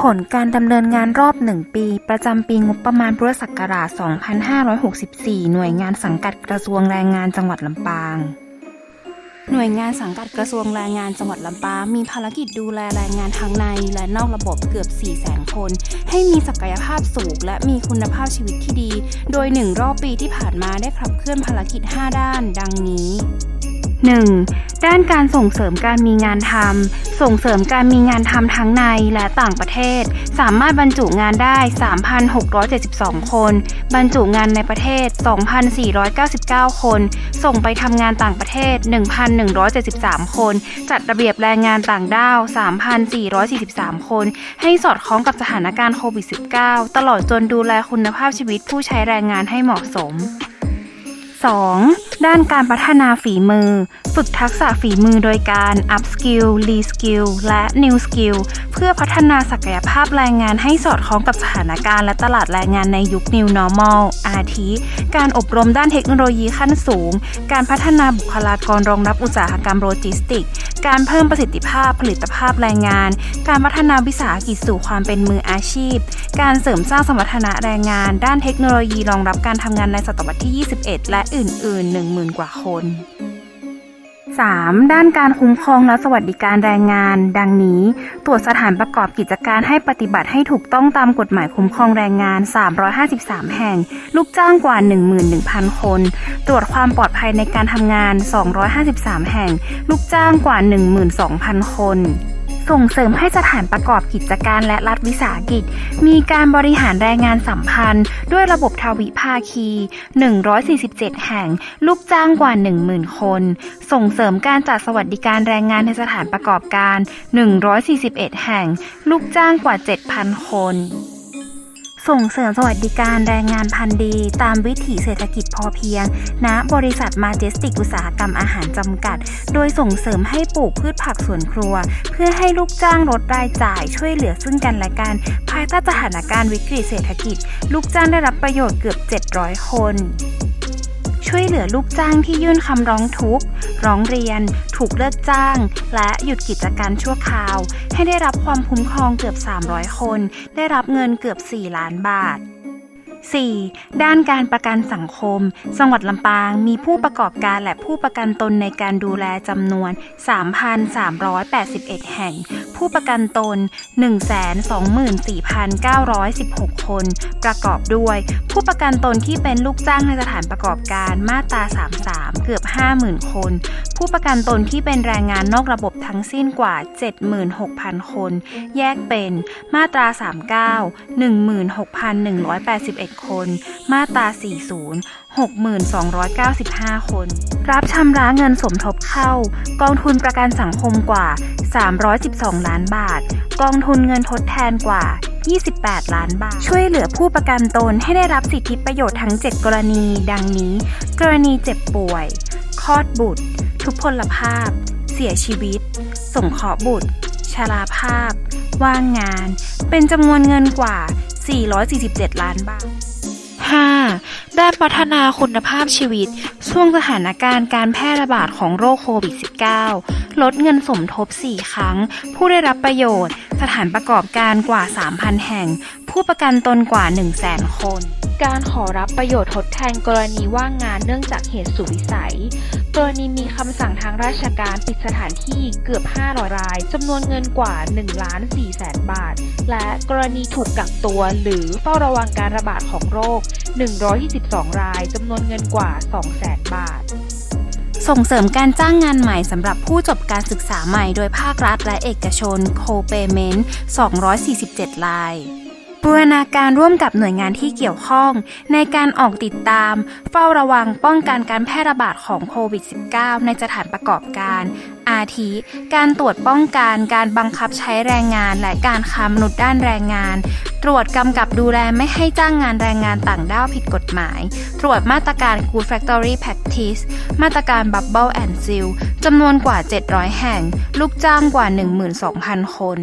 ผลการดำเนินงานรอบ 1 ปี ประจำปีงบประมาณพุทธศักราช 2564 หน่วยงานสังกัดกระทรวงแรงงานจังหวัดลำปาง หน่วยงานสังกัดกระทรวงแรงงานจังหวัดลำปางมีภารกิจดูแลแรงงานทั้งในและนอกระบบเกือบ 400,000 คน ให้มีศักยภาพสูงและมีคุณภาพชีวิตที่ดี โดย 1 รอบปีที่ผ่านมาได้ขับเคลื่อนภารกิจ 5 ด้าน ดังนี้ 1. ด้านการส่งเสริมการมีงานทำ ส่งเสริมการมีงานทำทั้งในและต่างประเทศ สามารถบรรจุงานได้ 3,672 คน บรรจุงานในประเทศ 2,499 คน ส่งไปทำงานต่างประเทศ 1,173 คน จัดระเบียบแรงงานต่างด้าว 3,443 คน ให้สอดคล้องกับสถานการณ์โควิด -19 ตลอดจนดูแลคุณภาพชีวิตผู้ใช้แรงงานให้เหมาะสม 2. ด้านการพัฒนาฝีมือฝึกทักษะฝีมือโดยการ up skill re skill และ new skill เพื่อพัฒนาศักยภาพแรงงานให้สอดคล้องกับสถานการณ์และตลาดแรงงานในยุค new normal อาทิ การอบรมด้านเทคโนโลยีขั้นสูง การพัฒนาบุคลากรรองรับอุตสาหกรรมโลจิสติก การเพิ่มประสิทธิภาพผลิตภาพแรงงาน การพัฒนาวิสาหกิจสู่ความเป็นมืออาชีพ การเสริมสร้างสมรรถนะแรงงาน ด้านเทคโนโลยีรองรับการทำงานในศตวรรษที่ 21 และอื่น ๆ 10,000 กว่าคน 3. ด้านการคุ้มครองและสวัสดิการแรงงาน ดังนี้ ตรวจสถานประกอบกิจการให้ปฏิบัติให้ถูกต้องตามกฎหมายคุ้มครองแรงงาน 353 แห่ง ลูกจ้างกว่า 11,000 คน ตรวจความปลอดภัยในการทำงาน 253 แห่ง ลูกจ้างกว่า 12,000 คน ส่งเสริมให้สถานประกอบกิจการและรัฐวิสาหกิจ มีการบริหารแรงงานสัมพันธ์ ด้วยระบบทวิภาคี 147 แห่ง ลูกจ้างกว่า 10,000 คน ส่งเสริมการจัดสวัสดิการแรงงานในสถานประกอบการ 141 แห่ง ลูกจ้างกว่า 7,000 คน ส่งเสริมสวัสดิการแรงงานพันธุ์ดี ตามวิถีเศรษฐกิจพอเพียงณบริษัทมาเจสติกอุตสาหกรรมอาหารจำกัด โดยส่งเสริมให้ปลูกพืชผักสวนครัว เพื่อให้ลูกจ้างลดรายจ่ายช่วยเหลือซึ่งกันและกัน ภายใต้สถานการณ์วิกฤตเศรษฐกิจ ลูกจ้างได้รับประโยชน์เกือบ 700 คน ช่วยเหลือลูกจ้างที่ยื่นคำร้องทุกข์ ร้องเรียน ถูกเลิกจ้าง และหยุดกิจการชั่วคราว ให้ได้รับความคุ้มครองเกือบ 300 คน ได้รับเงินเกือบ 4 ล้านบาท 4. ด้านการประกันสังคม จังหวัดลำปางมีผู้ประกอบการและผู้ประกันตนในการดูแลจำนวน 3,381 แห่ง ผู้ประกันตน 124,916 คน ประกอบด้วย ผู้ประกันตนที่เป็นลูกจ้างในสถานประกอบการมาตรา 33 เกือบ 50,000 คน ผู้ประกันตนที่เป็นแรงงานนอกระบบทั้งสิ้นกว่า 76,000 คน แยกเป็นมาตรา 39 16,181 คน มาตรา 40 6,295 คน รับชำระเงินสมทบเข้า กองทุนประกันสังคมกว่า 312 ล้านบาท กองทุนเงินทดแทนกว่า 28 ล้านบาท ช่วยเหลือผู้ประกันตนให้ได้รับสิทธิประโยชน์ทั้ง 7 กรณี ดังนี้ กรณีเจ็บป่วย คลอดบุตร ทุพพลภาพ เสียชีวิต สงเคราะห์บุตร ชราภาพ ว่างงาน เป็นจำนวนเงินกว่า 447 ล้านบาท 5. ด้านพัฒนาคุณภาพชีวิต ช่วงสถานการณ์การแพร่ระบาดของโรคโควิด -19 ลดเงินสมทบ 4 ครั้ง ผู้ได้รับประโยชน์ สถานประกอบการกว่า 3,000 แห่ง ผู้ประกันตนกว่า 100,000 คน การขอรับประโยชน์ทดแทนกรณีว่างงานเนื่องจากเหตุสุวิสัย กรณีมีคำสั่งทางราชการปิดสถานที่เกือบ 500 รายจำนวนเงินกว่า1ล้าน4แสนบาท และกรณีถูกกักตัวหรือเฝ้าระวังการระบาดของโรค 122 รายจำนวนเงินกว่า2แสนบาทส่งเสริมการจ้างงานใหม่สำหรับผู้จบการศึกษาใหม่โดยภาครัฐและเอกชน Co-Payment 247 ราย บูรณาการร่วมกับหน่วยงานที่เกี่ยวข้อง ในการออกติดตาม เฝ้าระวังป้องกันการแพร่ระบาดของโควิด -19 ในสถานประกอบการ อาทิ การตรวจป้องกันการบังคับใช้แรงงาน และการค้ามนุษย์ด้านแรงงาน ตรวจกำกับดูแลไม่ให้จ้างงานแรงงานต่างด้าวผิดกฎหมาย ตรวจมาตรการ Good Factory Practice มาตรการ Bubble and Seal จำนวนกว่า 700 แห่ง ลูกจ้างกว่า 12,000 คน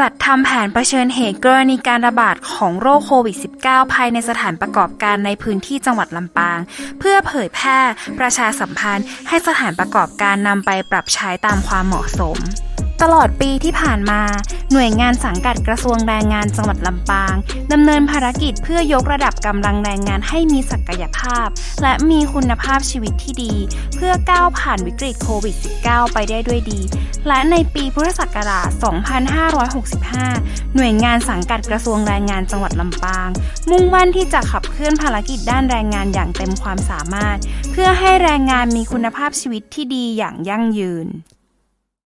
จัดทำแผนเผชิญเหตุกรณีการระบาดของโรคโควิด -19 ภายในสถานประกอบการในพื้นที่จังหวัดลำปาง เพื่อเผยแพร่ประชาสัมพันธ์ ให้สถานประกอบการนำไปปรับใช้ตามความเหมาะสม ตลอดปีที่ผ่านมา หน่วยงานสังกัดกระทรวงแรงงานจังหวัดลำปางดำเนินภารกิจเพื่อยกระดับกำลังแรงงานให้มีศักยภาพ และมีคุณภาพชีวิตที่ดี เพื่อก้าวผ่านวิกฤตโควิด -19 ไปได้ด้วยดี และในปีพุทธศักราช 2565 หน่วยงานสังกัดกระทรวงแรงงานจังหวัดลำปาง มุ่งมั่นที่จะขับเคลื่อนภารกิจด้านแรงงานอย่างเต็มความสามารถ เพื่อให้แรงงานมีคุณภาพชีวิตที่ดีอย่างยั่งยืน